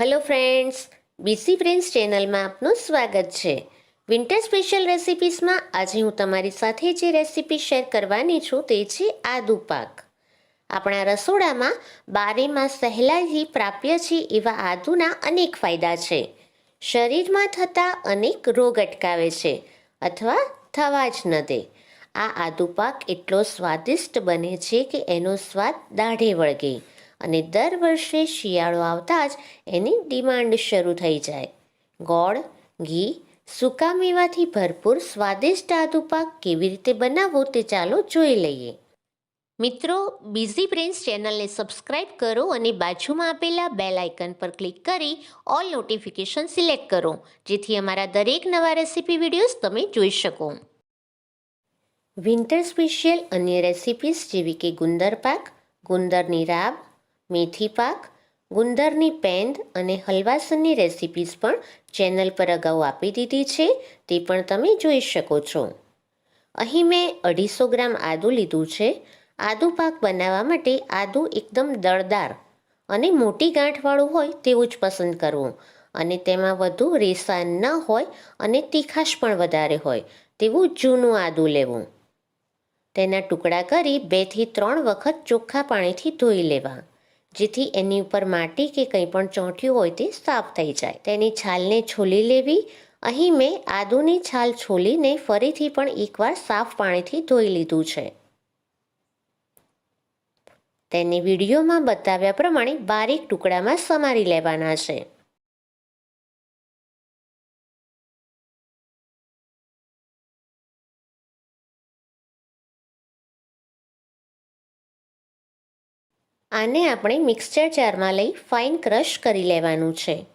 Hello friends BC friends ચેનલમાં આપનું સ્વાગત છે. વિન્ટર સ્પેશિયલ રેસિપીસમાં આજે હું તમારી સાથે જે રેસિપી શેર કરવાની છું તે છે આદુ પાક. આપણા રસોડામાં બારે માસ સહેલાઈથી પ્રાપ્ય છે એવા આદુના અનેક ફાયદા છે. શરીરમાં થતા અનેક રોગ અટકાવે છે અથવા થવા જ ન દે. આ આદુ પાક એટલો સ્વાદિષ્ટ બને છે કે એનો સ્વાદ દાઢે વળગે. અને દર વર્ષે શિયાળો આવતા જ એની ડિમાન્ડ શરૂ થઈ જાય. ગોળ, ઘી, સૂકા મેવાથી ભરપૂર સ્વાદિષ્ટ આદુ પાક કેવી રીતે બનાવવો તે ચાલો જોઈ લઈએ. મિત્રો, બિઝી પ્રિન્સ ચેનલને સબસ્ક્રાઇબ કરો અને બાજુમાં આપેલા બેલ આઇકન પર ક્લિક કરી ઓલ નોટિફિકેશન સિલેક્ટ કરો, જેથી અમારા દરેક નવા રેસિપી વિડીયોઝ તમે જોઈ શકો. વિન્ટર સ્પેશિયલ અન્ય રેસિપીસ જેવી કે ગુંદર પાક, ગુંદરની રાબ મેથી પાક, ગુંદરની પેંદ અને હલવાસનની રેસિપીસ પણ ચેનલ પર અગાઉ આપી દીધી છે, તે પણ તમે જોઈ શકો છો. અહીં મેં અઢીસો ગ્રામ આદું લીધું છે. આદુ પાક બનાવવા માટે આદું એકદમ દળદાર અને મોટી ગાંઠવાળું હોય તેવું જ પસંદ કરવું. અને તેમાં વધુ રેસા ન હોય અને તીખાશ પણ વધારે હોય તેવું જૂનું આદું લેવું. તેના ટુકડા કરી બેથી ત્રણ વખત ચોખ્ખા પાણીથી ધોઈ લેવા. જેથી એની ઉપર માટી કે કંઈ પણ ચોંટ્યું હોય તે સાફ થઈ જાય. તેની છાલને છોલી લેવી. અહીં મેં આદુની છાલ છોલીને ફરીથી પણ એકવાર સાફ પાણીથી ધોઈ લીધું છે. તેને વિડીયોમાં બતાવ્યા પ્રમાણે બારીક ટુકડામાં સમારી લેવાના છે. આને આપણે મિક્સચર જારમાં લઈ ફાઇન ક્રશ કરી લેવાનું છે.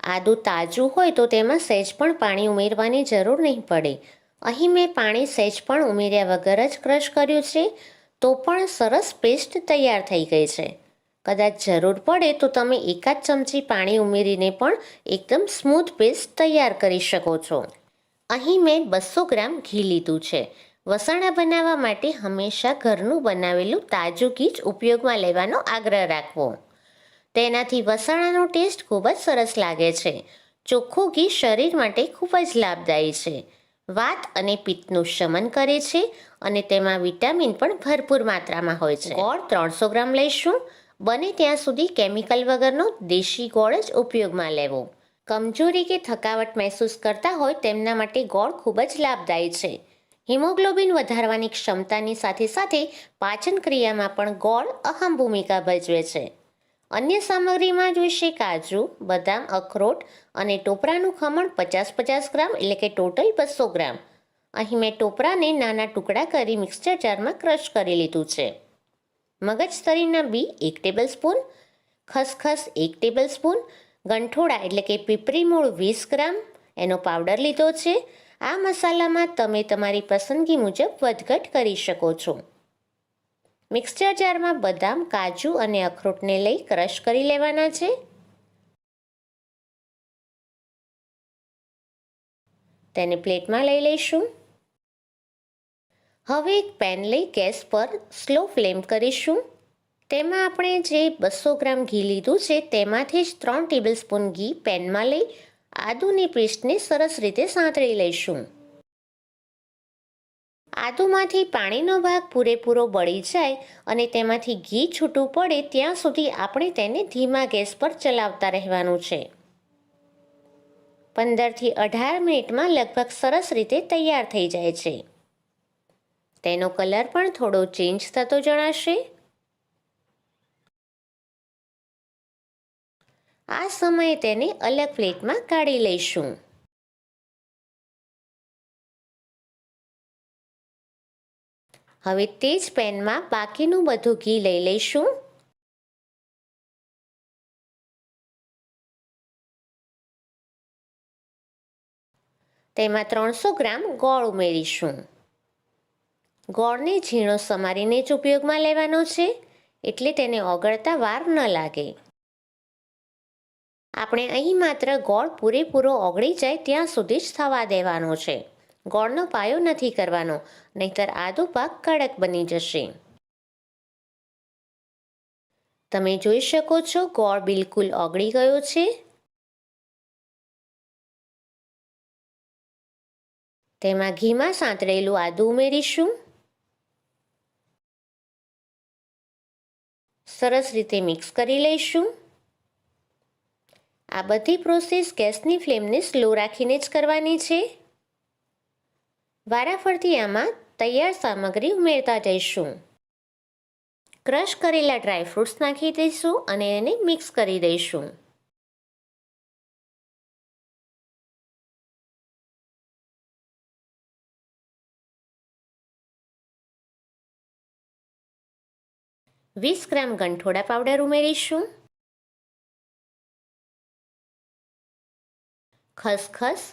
આદું તાજું હોય તો તેમાં સહેજ પણ પાણી ઉમેરવાની જરૂર નહીં પડે. અહીં મેં પાણી સહેજ પણ ઉમેર્યા વગર જ ક્રશ કર્યું છે, તો પણ સરસ પેસ્ટ તૈયાર થઈ ગઈ છે. કદાચ જરૂર પડે તો તમે એકાદ ચમચી પાણી ઉમેરીને પણ એકદમ સ્મૂથ પેસ્ટ તૈયાર કરી શકો છો. અહીં મેં બસો ગ્રામ ઘી લીધું છે. વસાણા બનાવવા માટે હંમેશા ઘરનું બનાવેલું તાજું ઘી જ ઉપયોગમાં લેવાનો આગ્રહ રાખવો. તેનાથી વસાણાનો ટેસ્ટ ખૂબ જ સરસ લાગે છે. ચોખ્ખું ઘી શરીર માટે ખૂબ જ લાભદાયી છે. વાત અને પિત્તનું શમન કરે છે અને તેમાં વિટામિન પણ ભરપૂર માત્રામાં હોય છે. ગોળ ત્રણસો ગ્રામ લઈશું. બને ત્યાં સુધી કેમિકલ વગરનો દેશી ગોળ જ ઉપયોગમાં લેવો. કમજોરી કે થકાવટ મહેસૂસ કરતા હોય તેમના માટે ગોળ ખૂબ જ લાભદાયી છે. હિમોગ્લોબિન વધારવાની ક્ષમતાની સાથે સાથે પાચન ક્રિયામાં પણ ગોળ અહમ ભૂમિકા ભજવે છે. અન્ય સામગ્રીમાં જોઈશે કાજુ, બદામ, અખરોટ અને ટોપરાનું ખમણ પચાસ પચાસ ગ્રામ એટલે કે ટોટલ બસો ગ્રામ. અહીં મેં ટોપરાને નાના ટુકડા કરી મિક્સચર જારમાં ક્રશ કરી લીધું છે. મગજતરીના બી એક ટેબલ સ્પૂન ખસખસ એક ટેબલ સ્પૂન ગંઠોડા એટલે કે પીપરી મૂળ વીસ ગ્રામ એનો પાવડર લીધો છે. આ મસાલામાં તમે તમારી પસંદગી મુજબ વધઘટ કરી શકો છો. મિક્સચર જારમાં બદામ, કાજુ અને અખરોટને લઈ ક્રશ કરી લેવાના છે. તેને પ્લેટમાં લઈ લઈશું. હવે એક પેન લઈ ગેસ પર સ્લો ફ્લેમ કરીશું. તેમાં આપણે જે બસો ગ્રામ ઘી લીધું છે, તેમાંથી જ ત્રણ ટેબલ સ્પૂન ઘી પેનમાં લઈ આદુની પેસ્ટને સરસ રીતે સાંતળી લઈશું. આદુમાંથી પાણીનો ભાગ પૂરેપૂરો બળી જાય અને તેમાંથી ઘી છૂટું પડે ત્યાં સુધી આપણે તેને ધીમા ગેસ પર ચલાવતા રહેવાનું છે. પંદરથી અઢાર મિનિટમાં લગભગ સરસ રીતે તૈયાર થઈ જાય છે. તેનો કલર પણ થોડો ચેન્જ થતો જણાશે. આ સમયે તેને અલગ પ્લેટમાં કાઢી લઈશું. હવે તે જ પેનમાં બાકીનું બધું ઘી લઈ લઈશું. તેમાં ત્રણસો ગ્રામ ગોળ ઉમેરીશું. ગોળને ઝીણો સમારીને જ ઉપયોગમાં લેવાનો છે, એટલે તેને ઓગળતા વાર ન લાગે. આપણે અહીં માત્ર ગોળ પૂરેપૂરો ઓગળી જાય ત્યાં સુધી જ થવા દેવાનો છે. ગોળનો પાયો નથી કરવાનો, નહીતર આદુ પાક કડક બની જશે. તમે જોઈ શકો છો ગોળ બિલકુલ ઓગળી ગયો છે. તેમાં ઘીમાં સાંતળેલું આદું ઉમેરીશું. સરસ રીતે મિક્સ કરી લઈશું. આ બધી પ્રોસેસ ગેસની ફ્લેમને સ્લો રાખીને જ કરવાની છે. વારાફરતી આમાં તૈયાર સામગ્રી ઉમેરતા જઈશું. ક્રશ કરેલા ડ્રાય ફ્રૂટ્સ નાખી દઈશું અને એને મિક્સ કરી દઈશું. વીસ ગ્રામ ગંઠોડા પાવડર ઉમેરીશું. ખસખસ.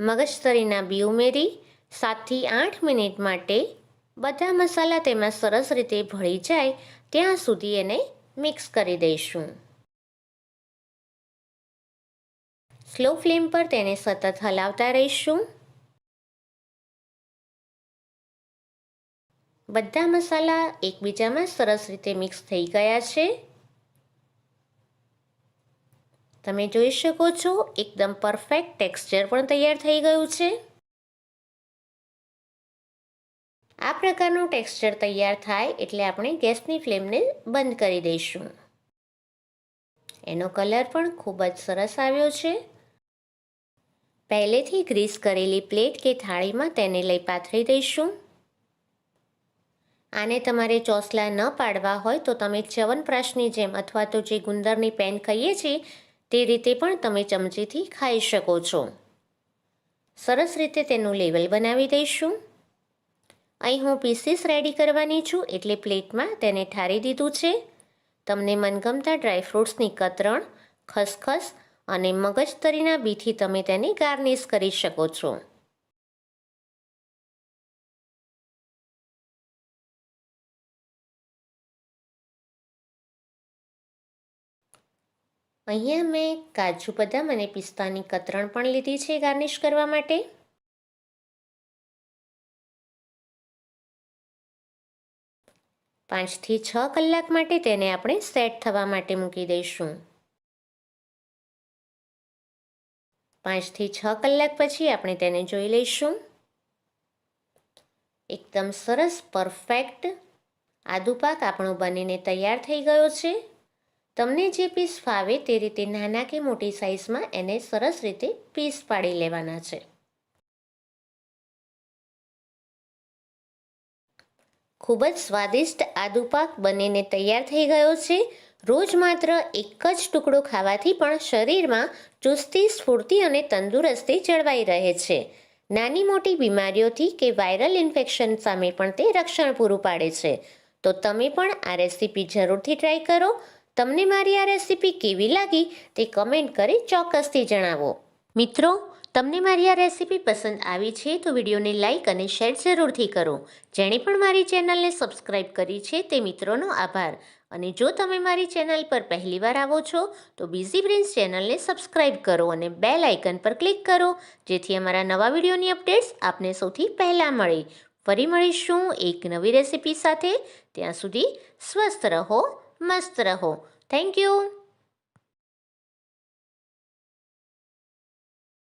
મગજતરીના બી ઉમેરી, સાતથી આઠ મિનિટ માટે બધા મસાલા તેમાં સરસ રીતે ભળી જાય, ત્યાં સુધી એને મિક્સ કરી દઈશું. સ્લો ફ્લેમ પર તેને સતત હલાવતા રહીશું. બધા મસાલા એકબીજામાં સરસ રીતે મિક્સ થઈ ગયા છે. તમે જોઈ શકો છો, એકદમ પરફેક્ટ ટેક્સચર પણ તૈયાર થઈ ગયું છે. આ પ્રકારનું ટેક્સચર તૈયાર થાય એટલે આપણે ગેસની ફ્લેમને બંધ કરી દઈશું. એનો કલર પણ ખૂબ જ સરસ આવ્યો છે. પહેલેથી ગ્રીસ કરેલી પ્લેટ કે થાળીમાં તેને લઈ પાથરી દઈશું. આને તમારે ચોસલા ન પાડવા હોય તો તમે ચવનપ્રાશની જેમ અથવા તો જે ગુંદરની પેન કહીએ છીએ તે રીતે પણ તમે ચમચીથી ખાઈ શકો છો. સરસ રીતે તેનું લેવલ બનાવી દઈશું. અહીં હું પીસીસ રેડી કરવાની છું એટલે પ્લેટમાં તેને ઠારી દીધું છે. તમને મનગમતા ડ્રાયફ્રૂટ્સની કતરણ, ખસખસ અને મગજતરીના બીથી તમે તેને ગાર્નિશ કરી શકો છો. અહીંયા મેં કાજુ બદામ અને પિસ્તાની કતરણ પણ લીધી છે ગાર્નિશ કરવા માટે. પાંચથી છ કલાક માટે તેને આપણે સેટ થવા માટે મૂકી દઈશું. પાંચથી છ કલાક પછી આપણે તેને જોઈ લઈશું. એકદમ સરસ, પરફેક્ટ આદુ પાક આપણો બનીને તૈયાર થઈ ગયો છે. તમને જે પીસ ફાવે તે રીતે નાના કે મોટી સાઇઝમાં એને સરસ રીતે પીસ પાડી લેવાના છે. ખૂબ જ સ્વાદિષ્ટ આદુ પાક બનીને તૈયાર થઈ ગયો છે. રોજ માત્ર એક જ ટુકડો ખાવાથી પણ શરીરમાં ચુસ્તી, સ્ફૂર્તિ અને તંદુરસ્તી જળવાઈ રહે છે. નાની મોટી બીમારીઓથી કે વાયરલ ઇન્ફેક્શન સામે પણ તે રક્ષણ પૂરું પાડે છે. તો તમે પણ આ રેસીપી જરૂરથી ટ્રાય કરો. તમને મારી આ રેસીપી કેવી લાગી તે કમેન્ટ કરી ચોક્કસથી જણાવો. મિત્રો, તમને મારી આ રેસીપી પસંદ આવી છે તો વિડીયોને લાઇક અને શેર જરૂરથી કરો. જેણે પણ મારી ચેનલને સબસ્ક્રાઇબ કરી છે તે મિત્રોનો આભાર. અને જો તમે મારી ચેનલ પર પહેલીવાર આવો છો તો બીઝી પ્રિન્સ ચેનલને સબસ્ક્રાઇબ કરો અને બે લાઇકન પર ક્લિક કરો, જેથી અમારા નવા વિડીયોની અપડેટ્સ આપને સૌથી પહેલાં મળે. ફરી મળીશું એક નવી રેસીપી સાથે. ત્યાં સુધી સ્વસ્થ રહો मस्त रहो थैंक यू